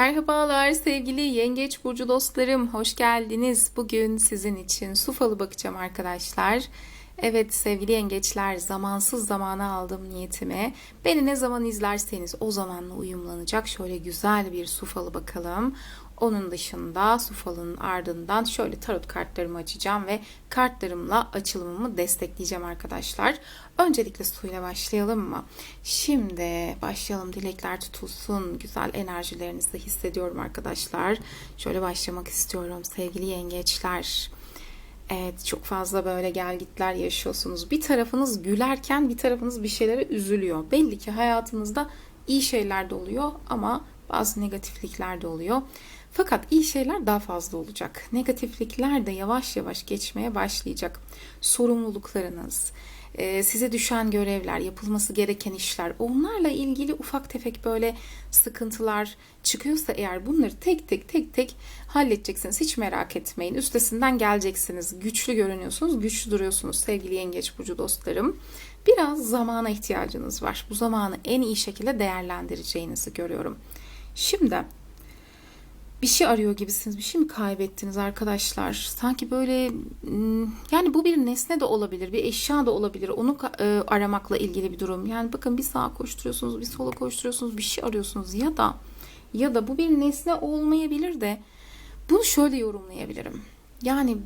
Merhabalar sevgili yengeç burcu dostlarım. Hoş geldiniz. Bugün sizin için su falı bakacağım arkadaşlar. Evet sevgili yengeçler zamansız zamana aldım niyetime. Beni ne zaman izlerseniz o zamanla uyumlanacak şöyle güzel bir su falı bakalım. Onun dışında su falının ardından şöyle tarot kartlarımı açacağım ve kartlarımla açılımımı destekleyeceğim arkadaşlar. Öncelikle suyla başlayalım mı? Şimdi başlayalım. Dilekler tutulsun. Güzel enerjilerinizi hissediyorum arkadaşlar. Şöyle başlamak istiyorum sevgili yengeçler. Evet çok fazla böyle gelgitler yaşıyorsunuz. Bir tarafınız gülerken bir tarafınız bir şeylere üzülüyor. Belli ki hayatınızda iyi şeyler de oluyor ama bazı negatiflikler de oluyor. Fakat iyi şeyler daha fazla olacak. Negatiflikler de yavaş yavaş geçmeye başlayacak. Sorumluluklarınız, e, size düşen görevler, yapılması gereken işler, onlarla ilgili ufak tefek böyle sıkıntılar çıkıyorsa eğer bunları tek tek tek tek halledeceksiniz. Hiç merak etmeyin. Üstesinden geleceksiniz. Güçlü görünüyorsunuz, güçlü duruyorsunuz sevgili yengeç burcu dostlarım. Biraz zamana ihtiyacınız var. Bu zamanı en iyi şekilde değerlendireceğinizi görüyorum. Şimdi bir şey arıyor gibisiniz. Bir şey mi kaybettiniz arkadaşlar? Sanki böyle hmm, yani bu bir nesne de olabilir, bir eşya da olabilir. Onu e, aramakla ilgili bir durum. Yani bakın bir sağa koşturuyorsunuz, bir sola koşturuyorsunuz, bir şey arıyorsunuz ya da ya da bu bir nesne olmayabilir de bunu şöyle yorumlayabilirim. Yani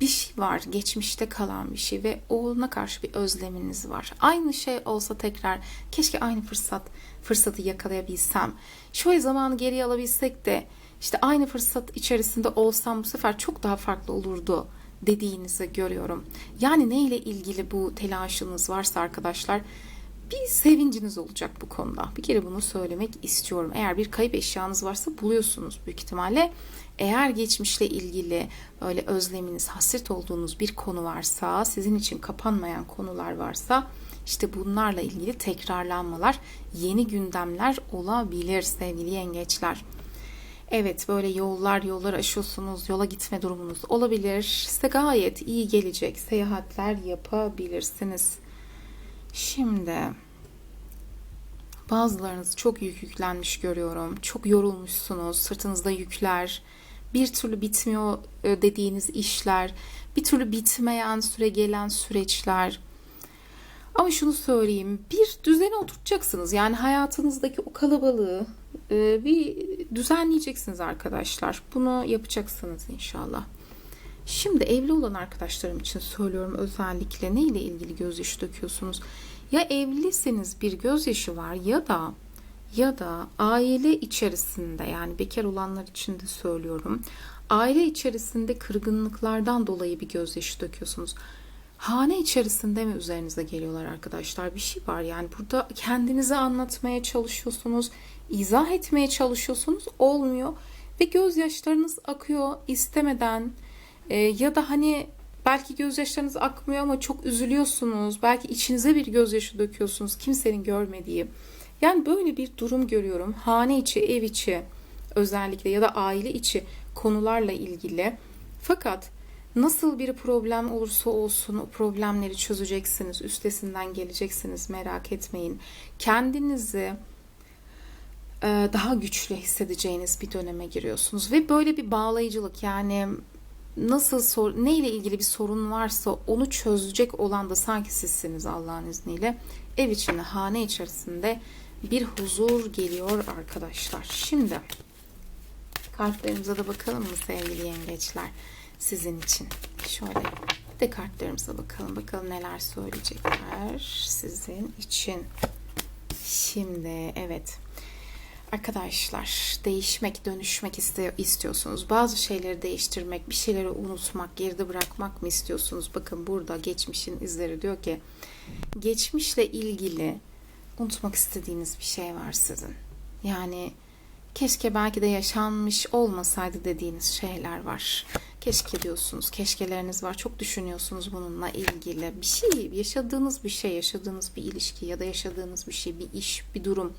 bir şey var, geçmişte kalan bir şey ve ona karşı bir özleminiz var. Aynı şey olsa tekrar keşke aynı fırsat fırsatı yakalayabilsem. Şöyle zamanı geriye alabilsek de işte aynı fırsat içerisinde olsam bu sefer çok daha farklı olurdu dediğinizi görüyorum. Yani neyle ilgili bu telaşınız varsa arkadaşlar bir sevinciniz olacak bu konuda. Bir kere bunu söylemek istiyorum. Eğer bir kayıp eşyanız varsa buluyorsunuz büyük ihtimalle. Eğer geçmişle ilgili böyle özleminiz, hasret olduğunuz bir konu varsa, sizin için kapanmayan konular varsa işte bunlarla ilgili tekrarlanmalar, yeni gündemler olabilir sevgili yengeçler. Evet böyle yollar yollar aşıyorsunuz, yola gitme durumunuz olabilir. Size gayet iyi gelecek seyahatler yapabilirsiniz. Şimdi bazılarınız çok yük yüklenmiş görüyorum. Çok yorulmuşsunuz. Sırtınızda yükler. Bir türlü bitmiyor e, dediğiniz işler. Bir türlü bitmeyen süre gelen süreçler. Ama şunu söyleyeyim. Bir düzene oturtacaksınız. Yani hayatınızdaki o kalabalığı e, bir düzenleyeceksiniz arkadaşlar. Bunu yapacaksınız inşallah. Şimdi evli olan arkadaşlarım için söylüyorum özellikle ne ile ilgili gözyaşı döküyorsunuz? Ya evlisiniz bir gözyaşı var ya da ya da aile içerisinde yani bekar olanlar için de söylüyorum. Aile içerisinde kırgınlıklardan dolayı bir gözyaşı döküyorsunuz. Hane içerisinde mi üzerinize geliyorlar arkadaşlar? Bir şey var yani burada kendinizi anlatmaya çalışıyorsunuz, izah etmeye çalışıyorsunuz, olmuyor ve gözyaşlarınız akıyor istemeden e, ya da hani belki gözyaşlarınız akmıyor ama çok üzülüyorsunuz, belki içinize bir gözyaşı döküyorsunuz kimsenin görmediği. Yani böyle bir durum görüyorum. Hane içi, ev içi özellikle ya da aile içi konularla ilgili. Fakat nasıl bir problem olursa olsun o problemleri çözeceksiniz, üstesinden geleceksiniz merak etmeyin. Kendinizi daha güçlü hissedeceğiniz bir döneme giriyorsunuz ve böyle bir bağlayıcılık yani nasıl sor, ne ile ilgili bir sorun varsa onu çözecek olan da sanki sizsiniz Allah'ın izniyle. Ev içinde, hane içerisinde bir huzur geliyor arkadaşlar. Şimdi kartlarımıza da bakalım mı sevgili yengeçler sizin için. Şöyle de kartlarımıza bakalım. Bakalım neler söyleyecekler sizin için. Şimdi evet. Arkadaşlar değişmek, dönüşmek istiyor, istiyorsunuz. Bazı şeyleri değiştirmek, bir şeyleri unutmak, geride bırakmak mı istiyorsunuz? Bakın burada geçmişin izleri diyor ki geçmişle ilgili unutmak istediğiniz bir şey var sizin. Yani keşke belki de yaşanmış olmasaydı dediğiniz şeyler var. Keşke diyorsunuz, keşkeleriniz var. Çok düşünüyorsunuz bununla ilgili. Bir şey, yaşadığınız bir şey, yaşadığınız bir ilişki ya da yaşadığınız bir şey, bir iş, bir durum,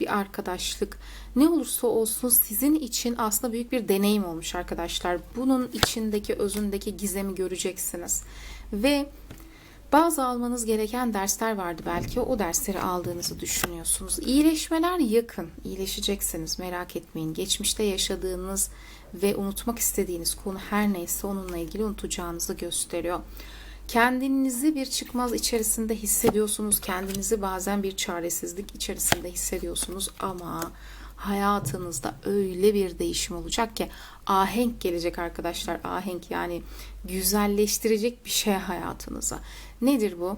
bir arkadaşlık. Ne olursa olsun sizin için aslında büyük bir deneyim olmuş arkadaşlar. Bunun içindeki, özündeki gizemi göreceksiniz. Ve Bazı almanız gereken dersler vardı belki. O dersleri aldığınızı düşünüyorsunuz. İyileşmeler yakın. İyileşeceksiniz merak etmeyin. Geçmişte yaşadığınız ve unutmak istediğiniz konu her neyse onunla ilgili unutacağınızı gösteriyor. Kendinizi bir çıkmaz içerisinde hissediyorsunuz. Kendinizi bazen bir çaresizlik içerisinde hissediyorsunuz ama hayatınızda öyle bir değişim olacak ki ahenk gelecek arkadaşlar. Ahenk yani güzelleştirecek bir şey hayatınıza. Nedir bu?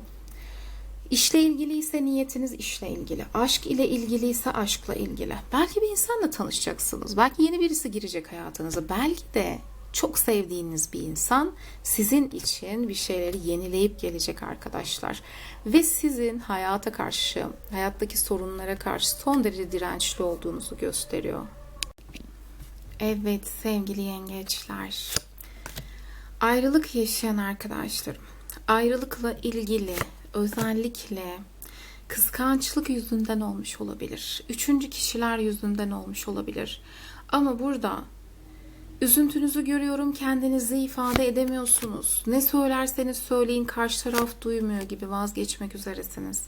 İşle ilgili ise niyetiniz işle ilgili. Aşk ile ilgili ise aşkla ilgili. Belki bir insanla tanışacaksınız. Belki yeni birisi girecek hayatınıza. Belki de çok sevdiğiniz bir insan sizin için bir şeyleri yenileyip gelecek arkadaşlar. Ve sizin hayata karşı, hayattaki sorunlara karşı son derece dirençli olduğunuzu gösteriyor. Evet sevgili yengeçler. Ayrılık yaşayan arkadaşlarım. Ayrılıkla ilgili özellikle kıskançlık yüzünden olmuş olabilir. Üçüncü kişiler yüzünden olmuş olabilir. Ama burada Üzüntünüzü görüyorum, kendinizi ifade edemiyorsunuz. Ne söylerseniz söyleyin karşı taraf duymuyor gibi vazgeçmek üzeresiniz.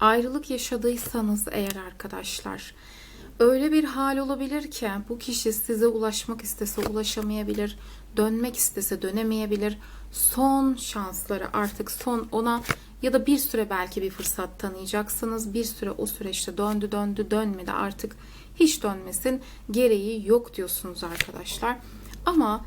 Ayrılık yaşadıysanız eğer arkadaşlar, öyle bir hal olabilir ki bu kişi size ulaşmak istese ulaşamayabilir, dönmek istese dönemeyebilir. Son şansları artık son ona ya da bir süre belki bir fırsat tanıyacaksınız. Bir süre o süreçte döndü döndü dönmedi artık hiç dönmesin gereği yok diyorsunuz arkadaşlar. Ama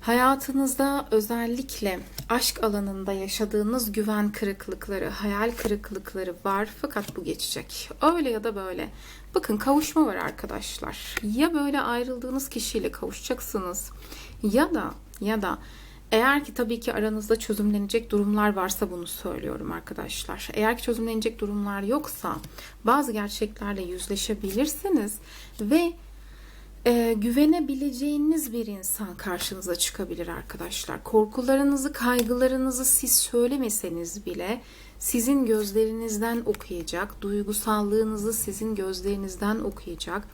hayatınızda özellikle aşk alanında yaşadığınız güven kırıklıkları, hayal kırıklıkları var fakat bu geçecek. Öyle ya da böyle. Bakın kavuşma var arkadaşlar. Ya böyle ayrıldığınız kişiyle kavuşacaksınız ya da ya da eğer ki tabii ki aranızda çözümlenecek durumlar varsa bunu söylüyorum arkadaşlar. Eğer ki çözümlenecek durumlar yoksa bazı gerçeklerle yüzleşebilirsiniz ve e, güvenebileceğiniz bir insan karşınıza çıkabilir arkadaşlar. Korkularınızı, kaygılarınızı siz söylemeseniz bile sizin gözlerinizden okuyacak, duygusallığınızı sizin gözlerinizden okuyacak.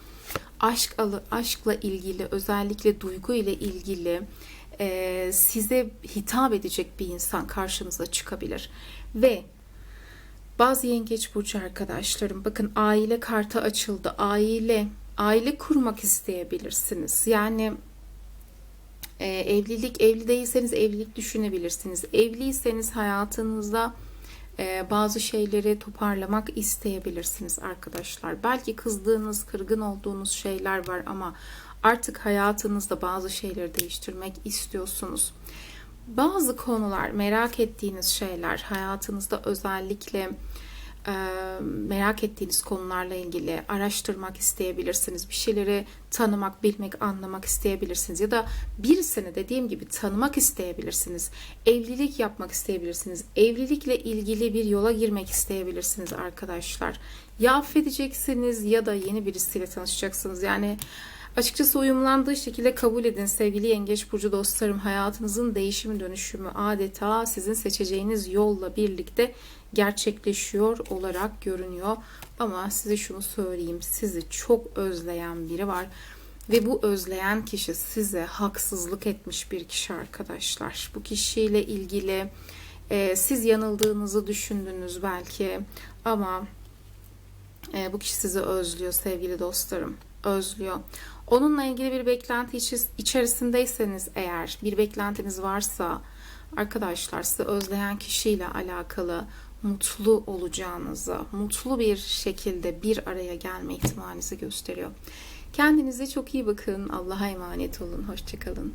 Aşk aşkla ilgili, özellikle duygu ile ilgili e, size hitap edecek bir insan karşınıza çıkabilir. Ve bazı yengeç burcu arkadaşlarım bakın aile kartı açıldı. Aile aile kurmak isteyebilirsiniz. Yani e, evlilik evli değilseniz evlilik düşünebilirsiniz. Evliyseniz hayatınızda e, bazı şeyleri toparlamak isteyebilirsiniz arkadaşlar. Belki kızdığınız, kırgın olduğunuz şeyler var ama Artık hayatınızda bazı şeyleri değiştirmek istiyorsunuz. Bazı konular, merak ettiğiniz şeyler, hayatınızda özellikle e, merak ettiğiniz konularla ilgili araştırmak isteyebilirsiniz. Bir şeyleri tanımak, bilmek, anlamak isteyebilirsiniz. Ya da birisini dediğim gibi tanımak isteyebilirsiniz. Evlilik yapmak isteyebilirsiniz. Evlilikle ilgili bir yola girmek isteyebilirsiniz arkadaşlar. Ya affedeceksiniz ya da yeni birisiyle tanışacaksınız. Yani Açıkçası uyumlandığı şekilde kabul edin sevgili yengeç burcu dostlarım. Hayatınızın değişimi dönüşümü adeta sizin seçeceğiniz yolla birlikte gerçekleşiyor olarak görünüyor. Ama size şunu söyleyeyim. Sizi çok özleyen biri var. Ve bu özleyen kişi size haksızlık etmiş bir kişi arkadaşlar. Bu kişiyle ilgili e, siz yanıldığınızı düşündünüz belki ama e, bu kişi sizi özlüyor sevgili dostlarım. Özlüyor. Onunla ilgili bir beklenti içerisindeyseniz eğer bir beklentiniz varsa arkadaşlar sizi özleyen kişiyle alakalı mutlu olacağınızı, mutlu bir şekilde bir araya gelme ihtimalinizi gösteriyor. Kendinize çok iyi bakın. Allah'a emanet olun. Hoşçakalın.